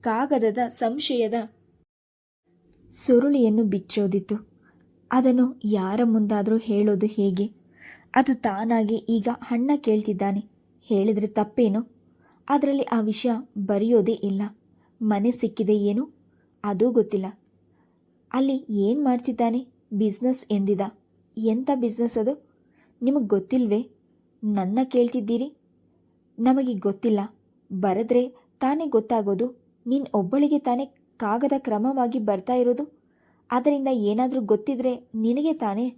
S1: ಕಾಗದದ ಸಂಶಯದ ಸುರುಳಿಯನ್ನು ಬಿಚ್ಚೋದಿತ್ತು. ಅದನ್ನು ಯಾರ ಮುಂದಾದರೂ ಹೇಳೋದು ಹೇಗೆ? ಅದು ತಾನಾಗಿ ಈಗ ಅಣ್ಣ ಕೇಳ್ತಿದ್ದಾನೆ. ಹೇಳಿದರೆ ತಪ್ಪೇನು? ಅದರಲ್ಲಿ ಆ ವಿಷಯ ಬರೆಯೋದೇ ಇಲ್ಲ. ಮನೆ ಸಿಕ್ಕಿದೆ ಏನು? ಅದೂ ಗೊತ್ತಿಲ್ಲ. ಅಲ್ಲಿ ಏನು ಮಾಡ್ತಿದ್ದಾನೆ? ಬಿಸ್ನೆಸ್ ಎಂದಿದ. ಎಂಥ ಬಿಸ್ನೆಸ್ ಅದು? ನಿಮಗೆ ಗೊತ್ತಿಲ್ವೇ? ನನ್ನ ಕೇಳ್ತಿದ್ದೀರಿ? ನಮಗೆ ಗೊತ್ತಿಲ್ಲ. ಬರೆದ್ರೆ ತಾನೇ ಗೊತ್ತಾಗೋದು. ನೀನು ಒಬ್ಬಳಿಗೆ ತಾನೇ ಕಾಗದ ಕ್ರಮವಾಗಿ ಬರ್ತಾ ಇರೋದು. ಅದರಿಂದ ಏನಾದರೂ ಗೊತ್ತಿದ್ರೆ ನಿನಗೆ ತಾನೇ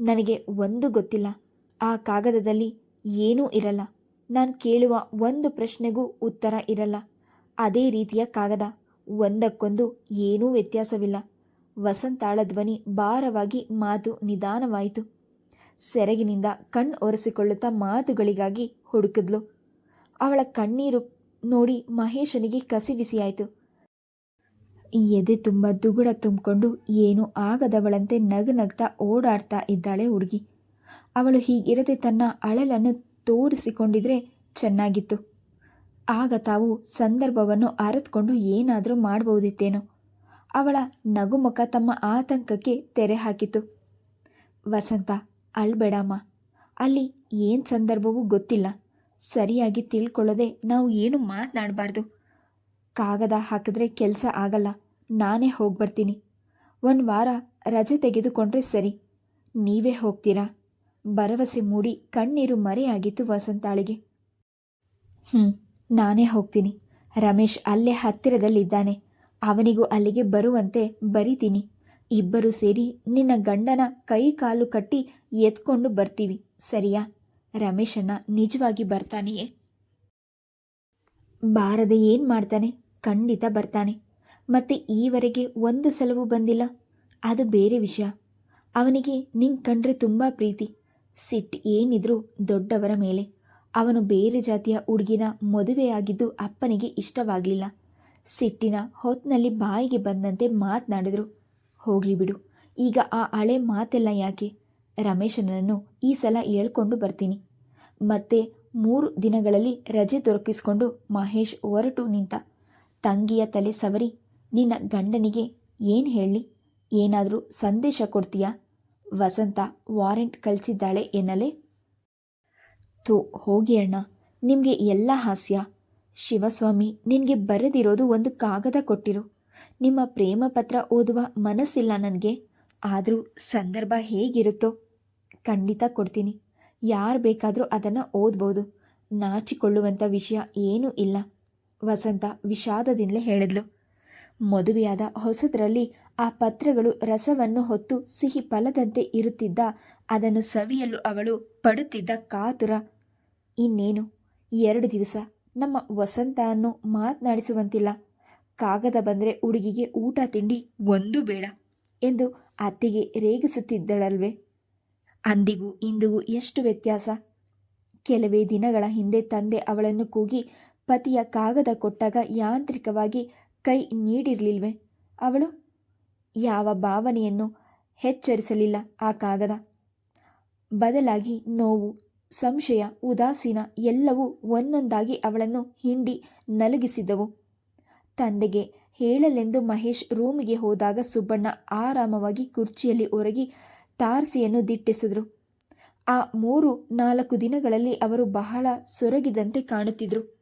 S1: ನನಗೆ ಒಂದು ಗೊತ್ತಿಲ್ಲ. ಆ ಕಾಗದದಲ್ಲಿ ಏನೂ ಇರಲ್ಲ. ನಾನು ಕೇಳುವ ಒಂದು ಪ್ರಶ್ನೆಗೂ ಉತ್ತರ ಇರಲ್ಲ. ಅದೇ ರೀತಿಯ ಕಾಗದ. ಒಂದಕ್ಕೊಂದು ಏನೂ ವ್ಯತ್ಯಾಸವಿಲ್ಲ. ವಸಂತಾಳ ಧ್ವನಿ ಭಾರವಾಗಿ ಮಾತು ನಿಧಾನವಾಯಿತು. ಸೆರಗಿನಿಂದ ಕಣ್ಣು ಒರೆಸಿಕೊಳ್ಳುತ್ತಾ ಮಾತುಗಳಿಗಾಗಿ ಹುಡುಕಿದ್ಲು. ಅವಳ ಕಣ್ಣೀರು ನೋಡಿ ಮಹೇಶನಿಗೆ ಕಸಿವಿಸಿಯಾಯಿತು. ಎದೆ ತುಂಬ ದುಗುಡ ತುಂಬಿಕೊಂಡು ಏನೂ ಆಗದವಳಂತೆ ನಗು ನಗ್ತಾ ಓಡಾಡ್ತಾ ಇದ್ದಾಳೆ ಹುಡುಗಿ. ಅವಳು ಹೀಗಿರದೆ ತನ್ನ ಅಳಲನ್ನು ತೋರಿಸಿಕೊಂಡಿದ್ರೆ ಚೆನ್ನಾಗಿತ್ತು. ಆಗ ತಾವು ಸಂದರ್ಭವನ್ನು ಅರೆತ್ಕೊಂಡು ಏನಾದರೂ ಮಾಡಬಹುದಿತ್ತೇನೋ. ಅವಳ ನಗುಮುಖ ತಮ್ಮ ಆತಂಕಕ್ಕೆ ತೆರೆ ಹಾಕಿತು ವಸಂತ, ಅಳ್ಬೇಡಮ್ಮ. ಅಲ್ಲಿ ಏನು ಸಂದರ್ಭವೂ ಗೊತ್ತಿಲ್ಲ. ಸರಿಯಾಗಿ ತಿಳ್ಕೊಳ್ಳೋದೆ ನಾವು ಏನು ಮಾತನಾಡಬಾರ್ದು. ಕಾಗದ ಹಾಕಿದ್ರೆ ಕೆಲಸ ಆಗಲ್ಲ. ನಾನೇ ಹೋಗ್ಬರ್ತೀನಿ. ಒಂದು ವಾರ ರಜೆ ತೆಗೆದುಕೊಂಡ್ರೆ ಸರಿ. ನೀವೇ ಹೋಗ್ತೀರಾ? ಭರವಸೆ ಮೂಡಿ ಕಣ್ಣೀರು ಮರೆಯಾಗಿತ್ತು ವಸಂತಾಳಿಗೆ. ಹ್ಞೂ ನಾನೇ ಹೋಗ್ತೀನಿ. ರಮೇಶ್ ಅಲ್ಲೇ ಹತ್ತಿರದಲ್ಲಿದ್ದಾನೆ. ಅವನಿಗೂ ಅಲ್ಲಿಗೆ ಬರುವಂತೆ ಬರಿತೀನಿ. ಇಬ್ಬರು ಸೇರಿ ನಿನ್ನ ಗಂಡನ ಕೈ ಕಾಲು ಕಟ್ಟಿ ಎತ್ಕೊಂಡು ಬರ್ತೀವಿ, ಸರಿಯಾ? ರಮೇಶಣ್ಣ ನಿಜವಾಗಿ ಬರ್ತಾನೆಯೇ? ಬಾರದೆ ಏನು ಮಾಡ್ತಾನೆ? ಖಂಡಿತ ಬರ್ತಾನೆ. ಮತ್ತೆ ಈವರೆಗೆ ಒಂದು ಸಲವೂ ಬಂದಿಲ್ಲ. ಅದು ಬೇರೆ ವಿಷಯ. ಅವನಿಗೆ ನಿಂಗೆ ಕಂಡ್ರೆ ತುಂಬ ಪ್ರೀತಿ. ಸಿಟ್ಟು ಏನಿದ್ರೂ ದೊಡ್ಡವರ ಮೇಲೆ. ಅವನು ಬೇರೆ ಜಾತಿಯ ಹುಡುಗಿನ ಮದುವೆಯಾಗಿದ್ದು ಅಪ್ಪನಿಗೆ ಇಷ್ಟವಾಗಲಿಲ್ಲ. ಸಿಟ್ಟಿನ ಹೊತ್ತಿನಲ್ಲಿ ಬಾಯಿಗೆ ಬಂದಂತೆ ಮಾತನಾಡಿದ್ರು. ಹೋಗಲಿ ಬಿಡು. ಈಗ ಆ ಹಳೆ ಮಾತೆಲ್ಲ ಯಾಕೆ? ರಮೇಶನನ್ನು ಈ ಸಲ ಹೇಳ್ಕೊಂಡು ಬರ್ತೀನಿ. ಮತ್ತೆ ಮೂರು ದಿನಗಳಲ್ಲಿ ರಜೆ ದೊರಕಿಸಿಕೊಂಡು ಮಹೇಶ್ ಹೊರಟು ನಿಂತ ತಂಗಿಯ ತಲೆ ಸವರಿ, ನಿನ್ನ ಗಂಡನಿಗೆ ಏನು ಹೇಳಿ? ಏನಾದರೂ ಸಂದೇಶ ಕೊಡ್ತೀಯಾ? ವಸಂತ ವಾರೆಂಟ್ ಕಳಿಸಿದ್ದಾಳೆ ಎನ್ನಲೆ. ತೋ, ಹೋಗಿ ಅಣ್ಣ. ನಿಮಗೆ ಎಲ್ಲ ಹಾಸ್ಯ. ಶಿವಸ್ವಾಮಿ, ನಿನಗೆ ಬರೆದಿರೋದು ಒಂದು ಕಾಗದ ಕೊಟ್ಟಿರು. ನಿಮ್ಮ ಪ್ರೇಮ ಪತ್ರ ಓದುವ ಮನಸ್ಸಿಲ್ಲ ನನಗೆ. ಆದರೂ ಸಂದರ್ಭ ಹೇಗಿರುತ್ತೋ ಖಂಡಿತ ಕೊಡ್ತೀನಿ. ಯಾರು ಬೇಕಾದರೂ ಅದನ್ನು ಓದ್ಬೋದು. ನಾಚಿಕೊಳ್ಳುವಂಥ ವಿಷಯ ಏನೂ ಇಲ್ಲ. ವಸಂತ ವಿಷಾದದಿಂದಲೇ ಹೇಳಿದ್ಲು. ಮದುವೆಯಾದ ಹೊಸದರಲ್ಲಿ ಆ ಪತ್ರಗಳು ರಸವನ್ನು ಹೊತ್ತು ಸಿಹಿ ಫಲದಂತೆ ಇರುತ್ತಿದ್ದ, ಅದನ್ನು ಸವಿಯಲು ಅವಳು ಪಡುತ್ತಿದ್ದ ಕಾತುರ. ಇನ್ನೇನು? ಎರಡು ದಿವಸ. ನಮ್ಮ ವಸಂತ ಅನ್ನು ಮಾತನಾಡಿಸುವಂತಿಲ್ಲ. ಕಾಗದ ಬಂದರೆ ಹುಡುಗಿಗೆ ಊಟ ತಿಂಡಿ ಒಂದೂ ಬೇಡ ಎಂದು ಅತ್ತಿಗೆ ರೇಗಿಸುತ್ತಿದ್ದಳಲ್ವೇ? ಅಂದಿಗೂ ಇಂದಿಗೂ ಎಷ್ಟು ವ್ಯತ್ಯಾಸ? ಕೆಲವೇ ದಿನಗಳ ಹಿಂದೆ ತಂದೆ ಅವಳನ್ನು ಕೂಗಿ ಪತಿಯ ಕಾಗದ ಕೊಟ್ಟಾಗ ಯಾಂತ್ರಿಕವಾಗಿ ಕೈ ನೀಡಿರಲಿಲ್ವೆ. ಅವಳು ಯಾವ ಭಾವನೆಯನ್ನು ಹೆಚ್ಚರಿಸಲಿಲ್ಲ ಆ ಕಾಗದ. ಬದಲಾಗಿ ನೋವು, ಸಂಶಯ, ಉದಾಸೀನ ಎಲ್ಲವೂ ಒಂದೊಂದಾಗಿ ಅವಳನ್ನು ಹಿಂಡಿ ನಲುಗಿಸಿದವು. ತಂದೆಗೆ ಹೇಳಲೆಂದು ಮಹೇಶ್ ರೂಮಿಗೆ ಹೋದಾಗ ಸುಬ್ಬಣ್ಣ ಆರಾಮವಾಗಿ ಕುರ್ಚಿಯಲ್ಲಿ ಒರಗಿ ತಾರಸಿಯನ್ನು ದಿಟ್ಟಿಸಿದ್ರು. ಆ ಮೂರು ನಾಲ್ಕು ದಿನಗಳಲ್ಲಿ ಅವರು ಬಹಳ ಸೊರಗಿದಂತೆ ಕಾಣುತ್ತಿದ್ರು.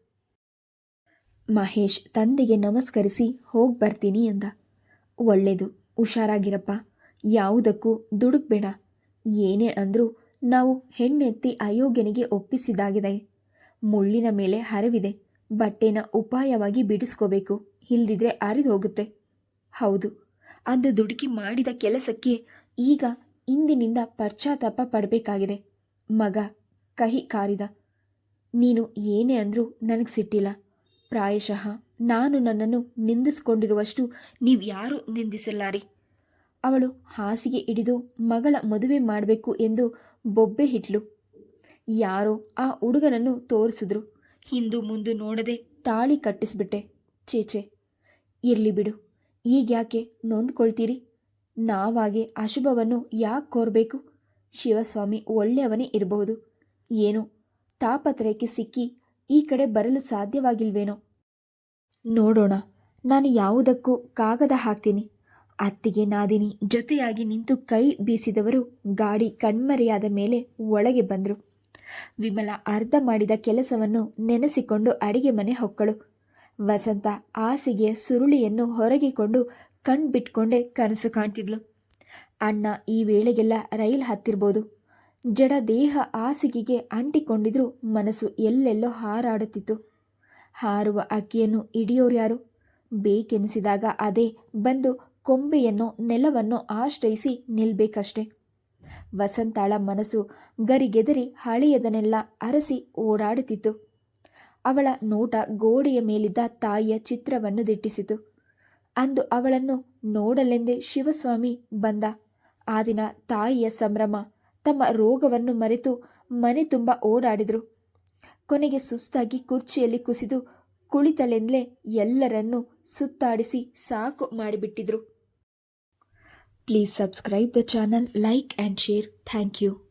S1: ಮಹೇಶ್ ತಂದೆಗೆ ನಮಸ್ಕರಿಸಿ ಹೋಗಿ ಬರ್ತೀನಿ ಎಂದ ಒಳ್ಳೆಯದು ಹುಷಾರಾಗಿರಪ್ಪ. ಯಾವುದಕ್ಕೂ ದುಡುಕ್ಬೇಡ. ಏನೇ ಅಂದರೂ ನಾವು ಹೆಣ್ಣೆತ್ತಿ ಅಯೋಗ್ಯನಿಗೆ ಒಪ್ಪಿಸಿದಾಗಿದೆ. ಮುಳ್ಳಿನ ಮೇಲೆ ಹರವಿದೆ. ಬಟ್ಟೆನ ಉಪಾಯವಾಗಿ ಬಿಡಿಸ್ಕೋಬೇಕು. ಇಲ್ದಿದ್ರೆ ಅರಿದು ಹೋಗುತ್ತೆ ಹೌದು, ಅಂದು ದುಡುಕಿ ಮಾಡಿದ ಕೆಲಸಕ್ಕೆ ಈಗ ಇಂದಿನಿಂದ ಪಶ್ಚಾತ್ತಾಪ ಪಡಬೇಕಾಗಿದೆ. ಮಗ, ಕಹಿ ಕಾರಿದ. ನೀನು ಏನೇ ಅಂದರೂ ನನಗೆ ಸಿಟ್ಟಿಲ್ಲ. ಪ್ರಾಯಶಃ ನಾನು ನನ್ನನ್ನು ನಿಂದಿಸ್ಕೊಂಡಿರುವಷ್ಟು ನೀವು ಯಾರೂ ನಿಂದಿಸಲಾರಿ? ಅವಳು ಹಾಸಿಗೆ ಹಿಡಿದು ಮಗಳ ಮದುವೆ ಮಾಡಬೇಕು ಎಂದು ಬೊಬ್ಬೆ ಹಿಟ್ಲು. ಯಾರೋ ಆ ಹುಡುಗನನ್ನು ತೋರಿಸಿದ್ರು. ಹಿಂದು ಮುಂದು ನೋಡದೆ ತಾಳಿ ಕಟ್ಟಿಸ್ಬಿಟ್ಟೆ ಚೇಚೆ. ಇರಲಿ ಬಿಡು, ಈಗ್ಯಾಕೆ ನೊಂದ್ಕೊಳ್ತೀರಿ? ನಾವಾಗೆ ಅಶುಭವನ್ನು ಯಾಕೆ ಕೋರಬೇಕು? ಶಿವಸ್ವಾಮಿ ಒಳ್ಳೆಯವನೇ ಇರಬಹುದು. ಏನು ತಾಪತ್ರಯಕ್ಕೆ ಸಿಕ್ಕಿ ಈ ಕಡೆ ಬರಲು ಸಾಧ್ಯವಾಗಿಲ್ವೇನೋ? ನೋಡೋಣ. ನಾನು ಯಾವುದಕ್ಕೂ ಕಾಗದ ಹಾಕ್ತೀನಿ. ಅತ್ತಿಗೆ ನಾದಿನಿ ಜೊತೆಯಾಗಿ ನಿಂತು ಕೈ ಬೀಸಿದವರು ಗಾಡಿ ಕಣ್ಮರೆಯಾದ ಮೇಲೆ ಒಳಗೆ ಬಂದರು. ವಿಮಲ ಅರ್ಧ ಮಾಡಿದ ಕೆಲಸವನ್ನು ನೆನೆಸಿಕೊಂಡು ಅಡಿಗೆ ಮನೆ ಹೊಕ್ಕಳು. ವಸಂತ ಹಾಸಿಗೆಯ ಸುರುಳಿಯನ್ನು ಹೊರಗಿಕೊಂಡು ಕಣ್ಬಿಟ್ಕೊಂಡೇ ಕನಸು ಕಾಣ್ತಿದ್ಲು. ಅಣ್ಣ ಈ ವೇಳೆಗೆಲ್ಲ ರೈಲ್ ಹತ್ತಿರ್ಬೋದು. ಜಡ ದೇಹ ಹಾಸಿಗೆಗೆ ಅಂಟಿಕೊಂಡಿದ್ರೂ ಮನಸ್ಸು ಎಲ್ಲೆಲ್ಲೋ ಹಾರಾಡುತ್ತಿತ್ತು. ಹಾರುವ ಅಕ್ಕಿಯನ್ನು ಹಿಡಿಯೋರು ಯಾರು? ಬೇಕೆನಿಸಿದಾಗ ಅದೇ ಬಂದು ಕೊಂಬೆಯನ್ನು, ನೆಲವನ್ನು ಆಶ್ರಯಿಸಿ ನಿಲ್ಬೇಕಷ್ಟೆ. ವಸಂತಾಳ ಮನಸ್ಸು ಗರಿಗೆದರಿ ಹಳೆಯದನ್ನೆಲ್ಲ ಅರಸಿ ಓಡಾಡುತ್ತಿತ್ತು. ಅವಳ ನೋಟ ಗೋಡೆಯ ಮೇಲಿದ್ದ ತಾಯಿಯ ಚಿತ್ರವನ್ನು ದಿಟ್ಟಿಸಿತು. ಅಂದು ಅವಳನ್ನು ನೋಡಲೆಂದೇ ಶಿವಸ್ವಾಮಿ ಬಂದ. ಆ ದಿನ ತಾಯಿಯ ಸಂಭ್ರಮ ತಮ್ಮ ರೋಗವನ್ನು ಮರೆತು ಮನೆ ತುಂಬ ಓಡಾಡಿದರು. ಕೊನೆಗೆ ಸುಸ್ತಾಗಿ ಕುರ್ಚಿಯಲ್ಲಿ ಕುಸಿದು ಕುಳಿತಲೆಂದಲೇ ಎಲ್ಲರನ್ನೂ ಸುತ್ತಾಡಿಸಿ ಸಾಕು ಮಾಡಿಬಿಟ್ಟಿದ್ರು. Please subscribe the channel, like and share. Thank you.